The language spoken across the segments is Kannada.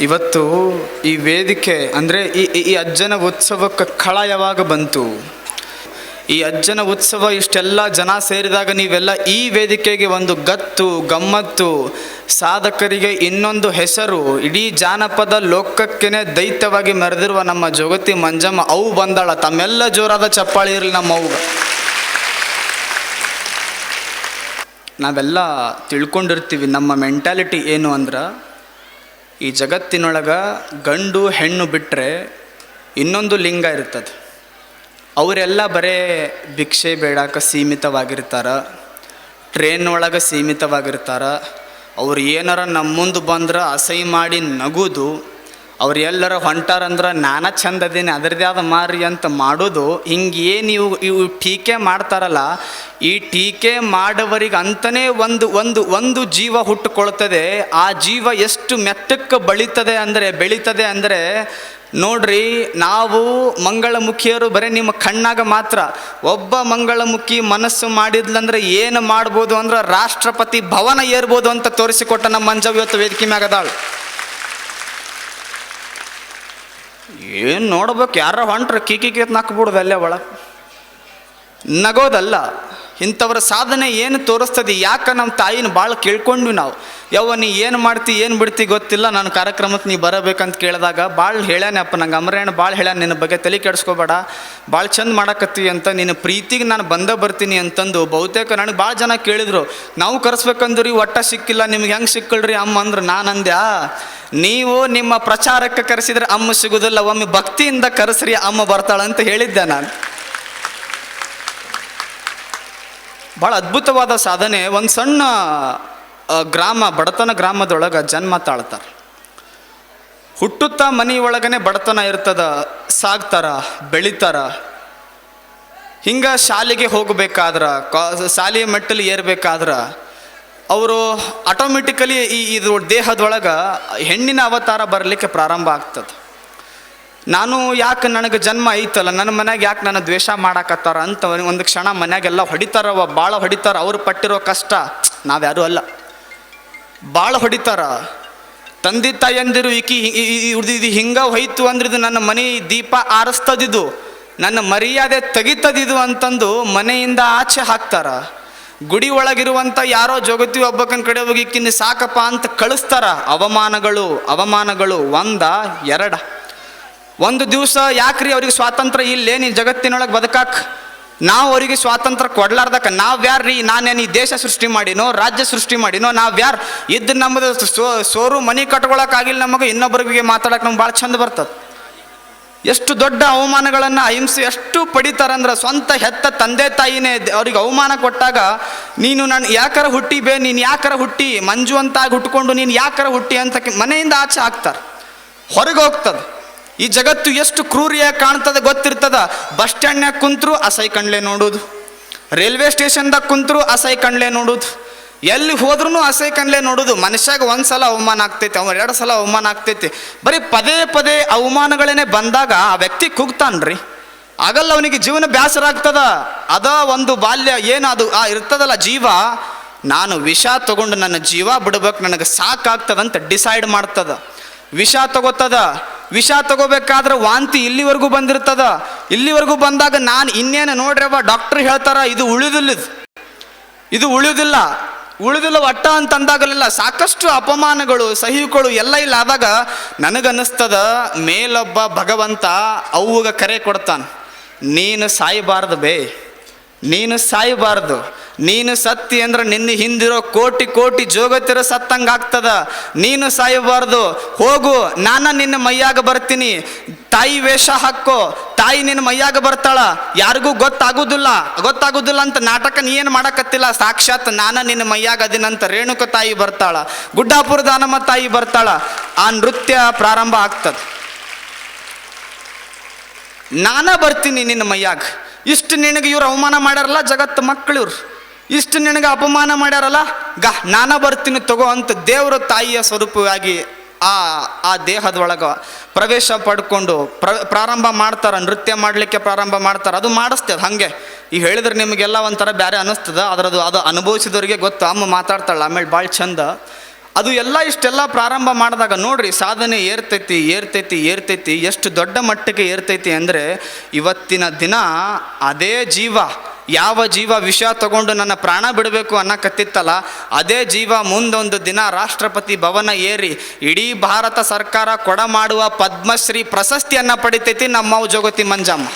ಇವತ್ತು ಈ ವೇದಿಕೆ, ಅಂದರೆ ಈ ಈ- ಅಜ್ಜನ ಉತ್ಸವಕ್ಕೆ ಕಳ ಯಾವಾಗ ಬಂತು? ಈ ಅಜ್ಜನ ಉತ್ಸವ ಇಷ್ಟೆಲ್ಲ ಜನ ಸೇರಿದಾಗ ನೀವೆಲ್ಲ ಈ ವೇದಿಕೆಗೆ ಒಂದು ಗತ್ತು, ಗಮ್ಮತ್ತು, ಸಾಧಕರಿಗೆ ಇನ್ನೊಂದು ಹೆಸರು, ಇಡೀ ಜಾನಪದ ಲೋಕಕ್ಕೇನೆ ದೈತ್ಯವಾಗಿ ಮೆರೆದಿರುವ ನಮ್ಮ ಜೋಗತಿ ಮಂಜಮ್ಮ, ಅವು ಬಂದಾಳ, ತಮ್ಮೆಲ್ಲ ಜೋರಾದ ಚಪ್ಪಾಳಿ ಇರಲಿ ನಮ್ಮ ಅವು ನಾವೆಲ್ಲ ತಿಳ್ಕೊಂಡಿರ್ತೀವಿ ನಮ್ಮ ಮೆಂಟಾಲಿಟಿ ಏನು ಅಂದ್ರೆ ಈ ಜಗತ್ತಿನೊಳಗೆ ಗಂಡು ಹೆಣ್ಣು ಬಿಟ್ಟರೆ ಇನ್ನೊಂದು ಲಿಂಗ ಇರ್ತದೆ. ಅವರೆಲ್ಲ ಬರೇ ಭಿಕ್ಷೆ ಬೇಡಕ್ಕೆ ಸೀಮಿತವಾಗಿರ್ತಾರ ಟ್ರೈನ್ ಒಳಗೆ ಸೀಮಿತವಾಗಿರ್ತಾರ. ಅವ್ರು ಏನಾರ ನಮ್ಮ ಮುಂದೆ ಬಂದ್ರೆ ಅಸಹ್ಯ ಮಾಡಿ ನಗುದು ಅವ್ರು ಎಲ್ಲರ ಹೊಂಟಾರಂದ್ರೆ ನಾನ ಚಂದ ಅದೀನಿ ಅದರದೇ ಆದ ಮಾರಿ ಅಂತ ಮಾಡೋದು. ಹಿಂಗೆ ಏನು ಇವು ಇವು ಟೀಕೆ ಮಾಡ್ತಾರಲ್ಲ, ಈ ಟೀಕೆ ಮಾಡೋವರಿಗೆ ಅಂತಲೇ ಒಂದು ಒಂದು ಒಂದು ಜೀವ ಹುಟ್ಟುಕೊಳ್ತದೆ. ಆ ಜೀವ ಎಷ್ಟು ಮೆತ್ತಕ್ಕೆ ಬಳಿತದೆ ಅಂದರೆ, ಬೆಳೀತದೆ ಅಂದರೆ, ನೋಡ್ರಿ, ನಾವು ಮಂಗಳಮುಖಿಯರು ಬರೀ ನಿಮ್ಮ ಕಣ್ಣಾಗ ಮಾತ್ರ. ಒಬ್ಬ ಮಂಗಳಮುಖಿ ಮನಸ್ಸು ಮಾಡಿದ್ಲಂದ್ರೆ ಏನು ಮಾಡ್ಬೋದು ಅಂದ್ರೆ ರಾಷ್ಟ್ರಪತಿ ಭವನ ಏರ್ಬೋದು ಅಂತ ತೋರಿಸಿಕೊಟ್ಟ ನಮ್ಮ ಮಂಜವ್ ಇವತ್ತು ವೇದಿಕೆ ಮ್ಯಾಗದಾಳು. ಏನು ನೋಡ್ಬೇಕು ಯಾರ ಹೊಂಟ್ರೆ ಕೀಕಿ ಕೀತ್ ನಾಕ್ಬಿಡುದು ಅಲ್ಲೇ ಒಳಗೆ. ನಗೋದಲ್ಲ. ಇಂಥವ್ರ ಸಾಧನೆ ಏನು ತೋರಿಸ್ತದೆ, ಯಾಕೆ ನಮ್ಮ ತಾಯಿನ ಭಾಳ ಕೇಳ್ಕೊಂಡ್ವಿ ನಾವು. ಯವ್ವ, ನೀ ಏನು ಮಾಡ್ತಿ, ಏನು ಬಿಡ್ತಿ ಗೊತ್ತಿಲ್ಲ, ನಾನು ಕಾರ್ಯಕ್ರಮಕ್ಕೆ ನೀ ಬರಬೇಕಂತ ಕೇಳಿದಾಗ ಭಾಳ ಹೇಳ್ಯಾನಪ್ಪ ನಂಗೆ ಅಮರೇಣ ಭಾಳ ಹೇಳ್ಯಾನ, ನಿನ್ನ ಬಗ್ಗೆ ತಲೆ ಕೆಡಿಸ್ಕೋಬೇಡ ಭಾಳ ಚಂದ ಮಾಡಕತ್ತೀವಿ ಅಂತ ನಿನ್ನ ಪ್ರೀತಿಗೆ ನಾನು ಬಂದ ಬರ್ತೀನಿ ಅಂತಂದು ಬಹುತೇಕ ನನಗೆ ಭಾಳ ಜನ ಕೇಳಿದರು. ನಾವು ಕರೆಸ್ಬೇಕಂದ್ರಿ, ಒಟ್ಟ ಸಿಕ್ಕಿಲ್ಲ, ನಿಮ್ಗೆ ಹೆಂಗೆ ಸಿಕ್ಕಳ್ರಿ ಅಮ್ಮ ಅಂದ್ರೆ ನಾನು ಅಂದ್ಯಾ, ನೀವು ನಿಮ್ಮ ಪ್ರಚಾರಕ್ಕೆ ಕರೆಸಿದ್ರೆ ಅಮ್ಮ ಸಿಗೋದಿಲ್ಲ, ಒಮ್ಮೆ ಭಕ್ತಿಯಿಂದ ಕರೆಸ್ರಿ, ಅಮ್ಮ ಬರ್ತಾಳಂತ ಹೇಳಿದ್ದೆ ನಾನು. ಭಾಳ ಅದ್ಭುತವಾದ ಸಾಧನೆ. ಒಂದು ಸಣ್ಣ ಗ್ರಾಮ, ಬಡತನ ಗ್ರಾಮದೊಳಗೆ ಜನ್ಮ ತಾಳ್ತಾರೆ. ಹುಟ್ಟುತ್ತಾ ಮನೆಯೊಳಗನೆ ಬಡತನ ಇರ್ತದ, ಸಾಗ್ತಾರ, ಬೆಳಿತಾರ. ಹಿಂಗ ಶಾಲೆಗೆ ಹೋಗಬೇಕಾದ್ರ, ಕಾ, ಶಾಲೆಯ ಮೆಟ್ಟಲು ಏರ್ಬೇಕಾದ್ರೆ, ಅವರು ಆಟೋಮೆಟಿಕಲಿ ಈ, ಇದು ದೇಹದೊಳಗೆ ಹೆಣ್ಣಿನ ಅವತಾರ ಬರಲಿಕ್ಕೆ ಪ್ರಾರಂಭ ಆಗ್ತದೆ. ನಾನು ಯಾಕೆ ನನಗೆ ಜನ್ಮ ಐತಲ್ಲ? ನನ್ನ ಮನ್ಯಾಗ ಯಾಕೆ ನನ್ನ ದ್ವೇಷ ಮಾಡಾಕತ್ತಾರ ಅಂತ ಒಂದು ಕ್ಷಣ ಮನ್ಯಾಗೆಲ್ಲ ಹೊಡಿತಾರವ ಭಾಳ ಹೊಡಿತಾರ. ಅವ್ರು ಪಟ್ಟಿರೋ ಕಷ್ಟ ನಾವ್ಯಾರೂ ಅಲ್ಲ. ಭಾಳ ಹೊಡಿತಾರ. ತಂದೆ ತಾಯಂದಿರು ಈಕಿ ಇದು ಹಿಂಗೆ ಹೋಯ್ತು ಅಂದ್ರೆ ನನ್ನ ಮನೆ ದೀಪ ಆರಿಸ್ತದಿದು. ನನ್ನ ಮರ್ಯಾದೆ ತೆಗಿತದಿದು ಅಂತಂದು ಮನೆಯಿಂದ ಆಚೆ ಹಾಕ್ತಾರ. ಗುಡಿ ಒಳಗಿರುವಂಥ ಯಾರೋ ಜಗತಿ ಒಬ್ಬಕ್ಕನ ಕಡೆ ಹೋಗಿ ಕಿನ್ನ ಸಾಕಪ್ಪ ಅಂತ ಕಳಿಸ್ತಾರ. ಅವಮಾನಗಳು ಅವಮಾನಗಳು, ಒಂದ, ಎರಡ. ಒಂದು ದಿವಸ ಯಾಕ್ರಿ ಅವ್ರಿಗೆ ಸ್ವಾತಂತ್ರ್ಯ ಇಲ್ಲೇ ನೀ ಜಗತ್ತಿನೊಳಗೆ ಬದುಕಾಕ್? ನಾವು ಅವರಿಗೆ ಸ್ವಾತಂತ್ರ್ಯ ಕೊಡ್ಲಾರ್ದಕ್ಕ ಯಾರ್ರಿ? ನಾನೇನು ಈ ದೇಶ ಸೃಷ್ಟಿ ಮಾಡಿನೋ, ರಾಜ್ಯ ಸೃಷ್ಟಿ ಮಾಡಿನೋ, ನಾವು ಯಾರು? ಇದ್ದು ನಮ್ಮದು ಸೋ, ಸೋರು ಮನೆ ಕಟ್ಕೊಳಕ್ಕಾಗಿಲ್ಲ ನಮಗೆ ಇನ್ನೊಬ್ಬರಿಗೆ ಮಾತಾಡಕ್ಕೆ ನಮ್ಗೆ ಭಾಳ ಚಂದ ಬರ್ತದೆ. ಎಷ್ಟು ದೊಡ್ಡ ಅವಮಾನಗಳನ್ನು ಅಹಿಂಸೆ ಎಷ್ಟು ಪಡಿತಾರಂದ್ರೆ ಸ್ವಂತ ಹೆತ್ತ ತಂದೆ ತಾಯಿನೇ ಅವ್ರಿಗೆ ಅವಮಾನ ಕೊಟ್ಟಾಗ ನೀನು ನಾನು ಯಾಕರ ಹುಟ್ಟಿ ಬೇ, ನೀನು ಯಾಕರ ಹುಟ್ಟಿ? ಮಂಜು ಅಂತಾಗಿ ಹುಟ್ಕೊಂಡು ನೀನು ಯಾಕರ ಹುಟ್ಟಿ ಅಂತ ಮನೆಯಿಂದ ಆಚೆ ಹಾಕ್ತಾರೆ ಹೊರಗೆ ಹೋಗ್ತದೆ. ಈ ಜಗತ್ತು ಎಷ್ಟು ಕ್ರೂರಿಯಾಗಿ ಕಾಣ್ತದೆ ಗೊತ್ತಿರ್ತದ? ಬಸ್ ಸ್ಟ್ಯಾಂಡ್ನಾಗ ಕುಂತ್ರು ಅಸೈ ಕಣ್ಲೆ ನೋಡೋದು. ರೈಲ್ವೆ ಸ್ಟೇಷನ್ದಾಗ ಕುಂತ್ರು ಅಸೈ ಕಣ್ಲೆ ನೋಡೋದು. ಎಲ್ಲಿ ಹೋದ್ರೂ ಅಸೈ ಕಣ್ಲೆ ನೋಡೋದು. ಮನುಷ್ಯಾಗ ಒಂದು ಸಲ ಅವಮಾನ ಆಗ್ತೈತಿ, ಅವ್ನು ಎರಡು ಸಲ ಅವಮಾನ ಆಗ್ತೈತಿ. ಬರೀ ಪದೇ ಪದೇ ಅವಮಾನಗಳೇನೆ ಬಂದಾಗ ಆ ವ್ಯಕ್ತಿ ಕುಗ್ತಾನ್ರಿ. ಆಗಲ್ಲ ಅವನಿಗೆ ಜೀವನ ಬೇಸರ ಆಗ್ತದ? ಅದ ಒಂದು ಬಾಲ್ಯ, ಏನದು? ಆ ಇರ್ತದಲ್ಲ ಜೀವ. ನಾನು ವಿಷ ತಗೊಂಡು ನನ್ನ ಜೀವ ಬಿಡ್ಬೇಕು, ನನಗೆ ಸಾಕಾಗ್ತದಂತ ಡಿಸೈಡ್ ಮಾಡ್ತದ. ವಿಷ ತಗೋತದ ವಿಷ ತಗೋಬೇಕಾದ್ರೆ ವಾಂತಿ ಇಲ್ಲಿವರೆಗೂ ಬಂದಿರ್ತದ. ಇಲ್ಲಿವರೆಗೂ ಬಂದಾಗ ನಾನು ಇನ್ನೇನು ನೋಡ್ರವ ಡಾಕ್ಟರ್ ಹೇಳ್ತಾರ, ಇದು ಉಳಿದಿಲ್ಲ ಇದು. ಉಳಿದಿಲ್ಲ. ಉಳಿದಿಲ್ಲ ಒಟ್ಟ ಅಂತ ಅಂದಾಗಲಿಲ್ಲ ಸಾಕಷ್ಟು ಅಪಮಾನಗಳು, ಸಹಿಗಳು ಎಲ್ಲ ಇಲ್ಲ. ಆದಾಗ ನನಗನ್ನಿಸ್ತದ, ಮೇಲೊಬ್ಬ ಭಗವಂತ ಅವುಗ ಕರೆ ಕೊಡ್ತಾನೆ, ನೀನು ಸಾಯಬಾರದು ಬೇ ನೀನು ಸಾಯಬಾರ್ದು. ನೀನು ಸತ್ತಿ ಅಂದ್ರೆ ನಿನ್ನ ಹಿಂದಿರೋ ಕೋಟಿ ಕೋಟಿ ಜೋಗತಿರ ಸತ್ತಂಗ ಆಗ್ತದ. ನೀನು ಸಾಯಬಾರ್ದು. ಹೋಗು, ನಾನು ನಿನ್ನ ಮೈಯಾಗ ಬರ್ತೀನಿ. ತಾಯಿ ವೇಷ ಹಾಕೋ, ತಾಯಿ ನಿನ್ನ ಮೈಯಾಗ ಬರ್ತಾಳ. ಯಾರಿಗೂ ಗೊತ್ತಾಗೋದಿಲ್ಲ. ಗೊತ್ತಾಗುದಿಲ್ಲ ಅಂತ ನಾಟಕ ನೀ ಏನು ಮಾಡಕತ್ತಿಲ್ಲ. ಸಾಕ್ಷಾತ್ ನಾನು ನಿನ್ನ ಮೈಯಾಗ ಅದಿನಂತ ರೇಣುಕ ತಾಯಿ ಬರ್ತಾಳ. ಗುಡ್ಡಾಪುರದ ದಾನಮ್ಮ ತಾಯಿ ಬರ್ತಾಳ. ಆ ನೃತ್ಯ ಪ್ರಾರಂಭ ಆಗ್ತದ. ನಾನ ಬರ್ತೀನಿ ನಿನ್ನ ಮೈಯಾಗ. ಇಷ್ಟು ನಿನಗೆ ಇವ್ರು ಅವಮಾನ ಮಾಡ್ಯಾರಲ್ಲ, ಜಗತ್ತು ಮಕ್ಕಳು ಇವ್ರು. ಇಷ್ಟು ನಿನಗೆ ಅಪಮಾನ ಮಾಡ್ಯಾರಲ್ಲ, ಗ, ನಾನ ಬರ್ತೀನಿ ತಗೋ ಅಂತ ದೇವರ ತಾಯಿಯ ಸ್ವರೂಪವಾಗಿ ಆ ಆ ದೇಹದೊಳಗೆ ಪ್ರವೇಶ ಪಡ್ಕೊಂಡು ಪ್ರ, ಪ್ರಾರಂಭ ಮಾಡ್ತಾರೆ, ನೃತ್ಯ ಮಾಡಲಿಕ್ಕೆ ಪ್ರಾರಂಭ ಮಾಡ್ತಾರೆ, ಅದು ಮಾಡಿಸ್ತೇವೆ ಹಾಗೆ. ಈ ಹೇಳಿದ್ರೆ ನಿಮಗೆಲ್ಲ ಒಂಥರ ಬೇರೆ ಅನ್ನಿಸ್ತದ ಅದರದು ಅದು ಅನುಭವಿಸಿದವ್ರಿಗೆ ಗೊತ್ತು. ಅಮ್ಮ ಮಾತಾಡ್ತಾಳೆ, ಆಮೇಲೆ ಭಾಳ ಚಂದ. ಅದು ಎಲ್ಲ ಇಷ್ಟೆಲ್ಲ ಪ್ರಾರಂಭ ಮಾಡಿದಾಗ ನೋಡ್ರಿ, ಸಾಧನೆ ಏರ್ತೈತಿ ಏರ್ತೈತಿ ಏರ್ತೈತಿ, ಎಷ್ಟು ದೊಡ್ಡ ಮಟ್ಟಕ್ಕೆ ಏರ್ತೈತಿ ಅಂದರೆ ಇವತ್ತಿನ ದಿನ ಅದೇ ಜೀವ, ಯಾವ ಜೀವ ವಿಷ ತಗೊಂಡು ನನ್ನ ಪ್ರಾಣ ಬಿಡಬೇಕು ಅನ್ನಕತ್ತಿತ್ತಲ್ಲ, ಅದೇ ಜೀವ ಮುಂದೊಂದು ದಿನ ರಾಷ್ಟ್ರಪತಿ ಭವನ ಏರಿ, ಇಡೀ ಭಾರತ ಸರ್ಕಾರ ಕೊಡ ಮಾಡುವ ಪದ್ಮಶ್ರೀ ಪ್ರಶಸ್ತಿಯನ್ನು ಪಡಿತೈತಿ ನಮ್ಮವು Jogati Manjamma.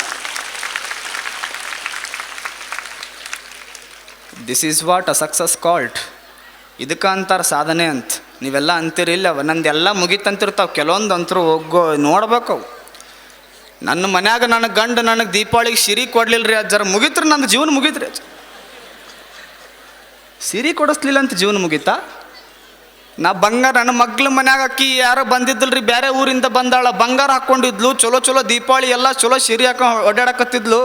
This is what a success called ಇದಕ್ಕೆ ಅಂತಾರೆ ಸಾಧನೆ ಅಂತ. ನೀವೆಲ್ಲ ಅಂತೀರಿಲ್ಲ ನಂದೆಲ್ಲ ಮುಗಿತಂತಿರ್ತಾವೆ. ಕೆಲವೊಂದು ಅಂತರೂ ಹೋಗೋ ನೋಡ್ಬೇಕು ಅವು ನನ್ನ ಮನ್ಯಾಗ ನನಗೆ ಗಂಡು ನನಗೆ ದೀಪಾವಳಿಗೆ ಸಿರಿ ಕೊಡಲಿಲ್ಲ ರೀ ಅಜ್ಜರ. ಮುಗಿತ್ರಿ ನಂದು ಜೀವನ ಮುಗಿತ್ರಿ ಅಜ್ಜ. ಸಿರಿ ಕೊಡಿಸ್ಲಿಲ್ಲ ಅಂತ ಜೀವನ ಮುಗೀತಾ? ನಾ ಬಂಗಾರ, ನನ್ನ ಮಗ್ಳ ಮನ್ಯಾಗ ಅಕ್ಕಿ ಯಾರೋ ಬಂದಿದ್ದಲ್ರಿ ಬೇರೆ ಊರಿಂದ ಬಂದಾಳ. ಬಂಗಾರ ಹಾಕ್ಕೊಂಡಿದ್ಲು ಚಲೋ ಚಲೋ ದೀಪಾವಳಿ ಎಲ್ಲ ಚಲೋ ಸಿರಿ ಹಾಕೊಂಡು ಓಡಾಡಕತ್ತಿದ್ಲು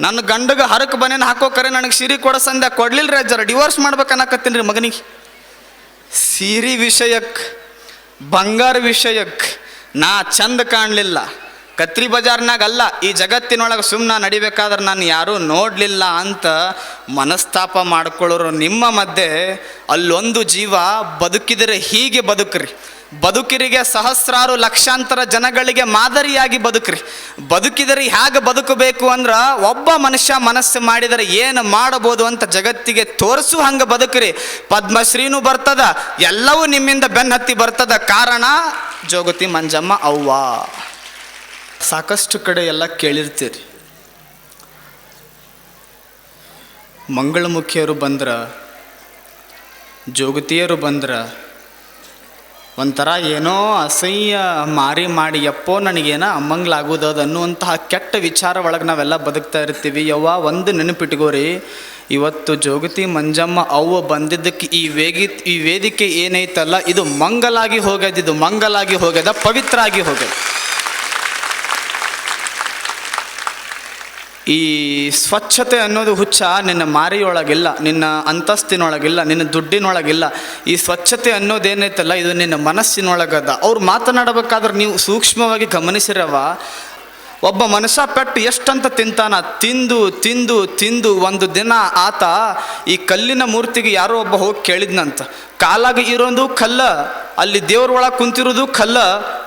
ನನ್ನ ಗಂಡಗೆ ಹರಕ್ಕೆ ಬನೇನು ಹಾಕೋಕರೆ ನನಗೆ ಸಿರಿ ಸಂದ್ಯ ಕೊಡ್ಲಿಲ್ಲ ರೀ ಅಜ್ಜರ ಡಿವೋರ್ಸ್ ಮಾಡ್ಬೇಕು ಅನ್ನಕತ್ತೀನಿ ರೀ ಮಗನಿಗೆ. ಸೀರೆ ವಿಷಯಕ್ಕೆ ಬಂಗಾರ ವಿಷಯಕ್ಕೆ ನಾ ಚಂದ ಕಾಣಲಿಲ್ಲ. ಕತ್ರಿ ಬಜಾರ್ನಾಗ ಅಲ್ಲ, ಈ ಜಗತ್ತಿನೊಳಗೆ ಸುಮ್ಮನೆ ನಡಿಬೇಕಾದ್ರೆ ನಾನು ಯಾರೂ ನೋಡಲಿಲ್ಲ ಅಂತ ಮನಸ್ತಾಪ ಮಾಡ್ಕೊಳ್ಳೋರು ನಿಮ್ಮ ಮಧ್ಯೆ. ಅಲ್ಲೊಂದು ಜೀವ, ಬದುಕಿದರೆ ಹೀಗೆ ಬದುಕ್ರಿ. ಬದುಕಿರಿಗೆ ಸಹಸ್ರಾರು ಲಕ್ಷಾಂತರ ಜನಗಳಿಗೆ ಮಾದರಿಯಾಗಿ ಬದುಕ್ರಿ. ಬದುಕಿದರೆ ಹೇಗೆ ಬದುಕಬೇಕು ಅಂದ್ರೆ ಒಬ್ಬ ಮನುಷ್ಯ ಮನಸ್ಸು ಮಾಡಿದರೆ ಏನು ಮಾಡಬಹುದು ಅಂತ ಜಗತ್ತಿಗೆ ತೋರಿಸು ಹಂಗೆ ಬದುಕ್ರಿ. ಪದ್ಮಶ್ರೀನೂ ಬರ್ತದ, ಎಲ್ಲವೂ ನಿಮ್ಮಿಂದ ಬೆನ್ನತ್ತಿ ಬರ್ತದ. ಕಾರಣ ಜೋಗತಿ ಮಂಜಮ್ಮ ಅವ್ವ. ಸಾಕಷ್ಟು ಕಡೆ ಎಲ್ಲ ಕೇಳಿರ್ತೀರಿ. ಮಂಗಳಮುಖಿಯರು ಬಂದ್ರ ಜೋಗತಿಯರು ಬಂದ್ರ, ಒಂಥರ ಏನೋ ಅಸಹ್ಯ ಮಾರಿ ಮಾಡಿ ಎಪ್ಪೋ ನನಗೇನೋ ಅಮ್ಮಂಗ್ಲಾಗೋದದ ಅನ್ನುವಂತಹ ಕೆಟ್ಟ ವಿಚಾರ ಒಳಗೆ ನಾವೆಲ್ಲ ಬದುಕ್ತಾ ಇರ್ತೀವಿ. ಯವ್ವ ಒಂದು ನೆನಪಿಟ್ಕೋರಿ, ಇವತ್ತು ಜೋಗತಿ ಮಂಜಮ್ಮ ಅವ್ವ ಬಂದಿದ್ದಕ್ಕೆ ಈ ವೇಗಿ, ಈ ವೇದಿಕೆ ಏನೈತಲ್ಲ, ಇದು ಮಂಗಲಾಗಿ ಹೋಗ್ಯದ ಮಂಗಲಾಗಿ ಹೋಗ್ಯದ ಪವಿತ್ರ ಆಗಿ ಹೋಗ್ಯದ. ಈ ಸ್ವಚ್ಛತೆ ಅನ್ನೋದು ಹುಚ್ಚ ನಿನ್ನ ಮಾರಿಯೊಳಗಿಲ್ಲ, ನಿನ್ನ ಅಂತಸ್ತಿನೊಳಗಿಲ್ಲ, ನಿನ್ನ ದುಡ್ಡಿನೊಳಗಿಲ್ಲ. ಈ ಸ್ವಚ್ಛತೆ ಅನ್ನೋದೇನೈತಲ್ಲ, ಇದು ನಿನ್ನ ಮನಸ್ಸಿನೊಳಗದ. ಅವ್ರು ಮಾತನಾಡಬೇಕಾದ್ರೆ ನೀವು ಸೂಕ್ಷ್ಮವಾಗಿ ಗಮನಿಸಿರವ ಒಬ್ಬ ಮನುಷ್ಯ ಪೆಟ್ಟು ಎಷ್ಟಂತ ತಿಂತಾನ? ತಿಂದು ತಿಂದು ತಿಂದು ಒಂದು ದಿನ ಆತ ಈ ಕಲ್ಲಿನ ಮೂರ್ತಿಗೆ ಯಾರೋ ಒಬ್ಬ ಹೋಗಿ ಕೇಳಿದ್ನಂತ. ಕಾಲಾಗಿ ಇರೋದು ಕಲ್ಲ, ಅಲ್ಲಿ ದೇವ್ರ ಒಳಗೆ ಕುಂತಿರೋದು ಕಲ್ಲ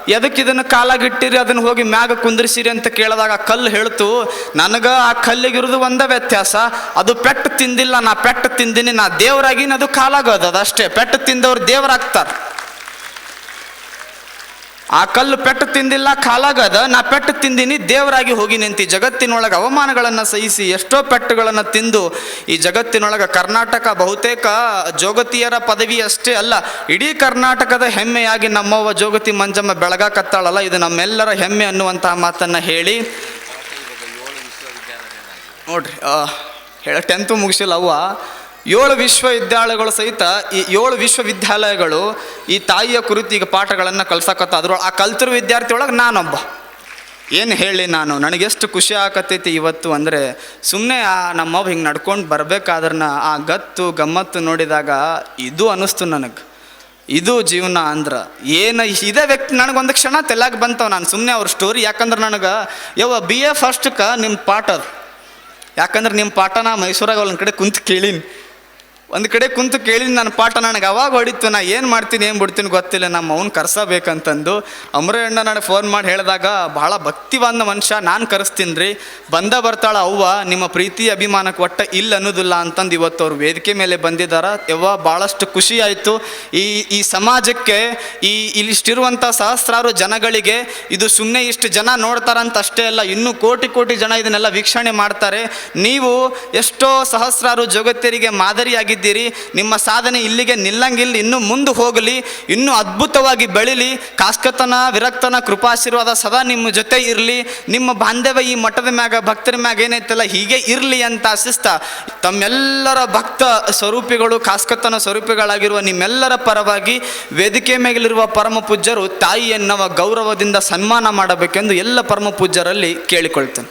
ಎದಕ್ಕೆ ಇದನ್ನು ಕಾಲಾಗಿಟ್ಟಿರಿ? ಅದನ್ನು ಹೋಗಿ ಮ್ಯಾಗ ಕುಂದ್ರಿಸಿರಿ ಅಂತ ಕೇಳಿದಾಗ ಕಲ್ಲು ಹೇಳ್ತು, ನನಗೆ ಆ ಕಲ್ಲಿಗಿರೋದು ಒಂದೇ ವ್ಯತ್ಯಾಸ. ಅದು ಪೆಟ್ಟು ತಿಂದಿಲ್ಲ, ನಾ ಪೆಟ್ಟು ತಿಂದಿನಿ, ನಾ ದೇವರಾಗಿನ ಅದು ಕಾಲಾಗೋದು ಅಷ್ಟೇ. ಪೆಟ್ಟು ತಿಂದವ್ರು ದೇವರಾಗ್ತಾರೆ. ಆ ಕಲ್ಲು ಪೆಟ್ಟು ತಿಂದಿಲ್ಲ, ಕಾಲಾಗದ, ನಾ ಪೆಟ್ಟು ತಿಂದಿನಿ, ದೇವರಾಗಿ ಹೋಗಿ ನಿಂತಿ ಜಗತ್ತಿನೊಳಗೆ ಅವಮಾನಗಳನ್ನು ಸಹಿಸಿ ಎಷ್ಟೋ ಪೆಟ್ಟುಗಳನ್ನು ತಿಂದು ಈ ಜಗತ್ತಿನೊಳಗೆ ಕರ್ನಾಟಕ ಬಹುತೇಕ ಜೋಗತಿಯರ ಪದವಿ ಅಷ್ಟೇ ಅಲ್ಲ, ಇಡೀ ಕರ್ನಾಟಕದ ಹೆಮ್ಮೆಯಾಗಿ ನಮ್ಮವ್ವ ಜೋಗತಿ ಮಂಜಮ್ಮ ಬೆಳಗಾಕತ್ತಾಳಲ್ಲ ಇದು ನಮ್ಮೆಲ್ಲರ ಹೆಮ್ಮೆ ಅನ್ನುವಂತಹ ಮಾತನ್ನು ಹೇಳಿ. ನೋಡ್ರಿ ಹೇಳ ಟೆಂತು ಮುಗಿಸಿಲ್ಲ ಅವ್ವ. ಏಳು ವಿಶ್ವವಿದ್ಯಾಲಯಗಳು ಸಹಿತ ಈ ಏಳು ವಿಶ್ವವಿದ್ಯಾಲಯಗಳು ಈ ತಾಯಿಯ ಕುರಿತು ಈಗ ಪಾಠಗಳನ್ನು ಕಲ್ಸಕತ್ತ ಅದ್ರೊಳಗೆ ಆ ಕಲ್ತಿರೋ ವಿದ್ಯಾರ್ಥಿ ಒಳಗೆ ನಾನೊಬ್ಬ. ಏನು ಹೇಳಿ ನಾನು? ನನಗೆಷ್ಟು ಖುಷಿ ಆಕತೈತಿ ಇವತ್ತು ಅಂದರೆ ಸುಮ್ಮನೆ ಆ ನಮ್ಮವ್ವ ಹಿಂಗೆ ನಡ್ಕೊಂಡು ಬರಬೇಕಾದ್ರನ್ನ ಆ ಗತ್ತು, ಗಮ್ಮತ್ತು ನೋಡಿದಾಗ ಇದು ಅನ್ನಿಸ್ತು ನನಗೆ. ಇದು ಜೀವನ ಅಂದ್ರೆ ಏನು ಇದೇ ವ್ಯಕ್ತಿ ನನಗೊಂದು ಕ್ಷಣ ತೆಲ್ಲಾಗಿ ಬಂತವ ನಾನು. ಸುಮ್ಮನೆ ಅವ್ರ ಸ್ಟೋರಿ ಯಾಕಂದ್ರೆ ನನಗೆ, ಯವ್ವ ಬಿ ಎ ಫಸ್ಟ್ಕ ನಿಮ್ಮ ಪಾಠ ಯಾಕಂದ್ರೆ ನಿಮ್ಮ ಪಾಠ ನಾ ಮೈಸೂರಾಗ ಒಂದು ಕಡೆ ಕುಂತು ಕೇಳೀನಿ. ಒಂದು ಕಡೆ ಕುಂತು ಕೇಳಿ ನನ್ನ ಪಾಠ ನನಗೆ ಅವಾಗ ಹೊಡಿತು, ನಾ ಏನು ಮಾಡ್ತೀನಿ ಏನು ಬಿಡ್ತೀನಿ ಗೊತ್ತಿಲ್ಲ. ನಮ್ಮ ಅವ್ನು ಕರ್ಸಬೇಕಂತಂದು ಅಮರಣ್ಣ ನನಗೆ ಫೋನ್ ಮಾಡಿ ಹೇಳಿದಾಗ ಭಾಳ ಭಕ್ತಿವಾದ ಮನುಷ್ಯ, ನಾನು ಕರೆಸ್ತೀನಿ ರೀ ಬಂದ ಬರ್ತಾಳ ಅವ್ವ, ನಿಮ್ಮ ಪ್ರೀತಿ ಅಭಿಮಾನಕ್ಕೆ ಒಟ್ಟ ಇಲ್ಲ ಅನ್ನೋದಿಲ್ಲ ಅಂತಂದು ಇವತ್ತು ಅವ್ರು ವೇದಿಕೆ ಮೇಲೆ ಬಂದಿದ್ದಾರೆ ಯವ್ವ ಭಾಳಷ್ಟು ಖುಷಿ ಆಯಿತು. ಈ ಈ ಸಮಾಜಕ್ಕೆ, ಈ ಇಲ್ಲಿಷ್ಟಿರುವಂಥ ಸಹಸ್ರಾರು ಜನಗಳಿಗೆ ಇದು ಸುಮ್ಮನೆ ಇಷ್ಟು ಜನ ನೋಡ್ತಾರಂತ ಅಷ್ಟೇ ಅಲ್ಲ, ಇನ್ನೂ ಕೋಟಿ ಕೋಟಿ ಜನ ಇದನ್ನೆಲ್ಲ ವೀಕ್ಷಣೆ ಮಾಡ್ತಾರೆ. ನೀವು ಎಷ್ಟೋ ಸಹಸ್ರಾರು ಜಗತ್ತಿಯರಿಗೆ ಮಾದರಿಯಾಗಿದ್ದೀರಿ ನಿಮ್ಮ ಸಾಧನೆ ಇಲ್ಲಿಗೆ ನಿಲ್ಲಂಗಿಲ್ಲ, ಇನ್ನೂ ಮುಂದೆ ಹೋಗಲಿ, ಇನ್ನೂ ಅದ್ಭುತವಾಗಿ ಬೆಳಿಲಿ, ಕಾಸ್ಕತನ, ವಿರಕ್ತನ, ಕೃಪಾಶೀರ್ವಾದ ಸದಾ ನಿಮ್ಮ ಜೊತೆ ಇರಲಿ, ನಿಮ್ಮ ಬಾಂಧವ್ಯ ಈ ಮಠದ ಮ್ಯಾಗ, ಭಕ್ತರ ಮ್ಯಾಗ ಏನೈತಲ್ಲ, ಹೀಗೆ ಇರಲಿ ಅಂತ ಆಶಿಸ್ತ, ತಮ್ಮೆಲ್ಲರ ಭಕ್ತ ಸ್ವರೂಪಿಗಳು, ಕಾಸ್ಕತನ ಸ್ವರೂಪಿಗಳಾಗಿರುವ ನಿಮ್ಮೆಲ್ಲರ ಪರವಾಗಿ ವೇದಿಕೆ ಮೇಲಿರುವ ಪರಮ ಪೂಜ್ಯರು ತಾಯಿ ಎನ್ನುವ ಗೌರವದಿಂದ ಸನ್ಮಾನ ಮಾಡಬೇಕೆಂದು ಎಲ್ಲ ಪರಮ ಪೂಜ್ಯರಲ್ಲಿ ಕೇಳಿಕೊಳ್ತೇನೆ.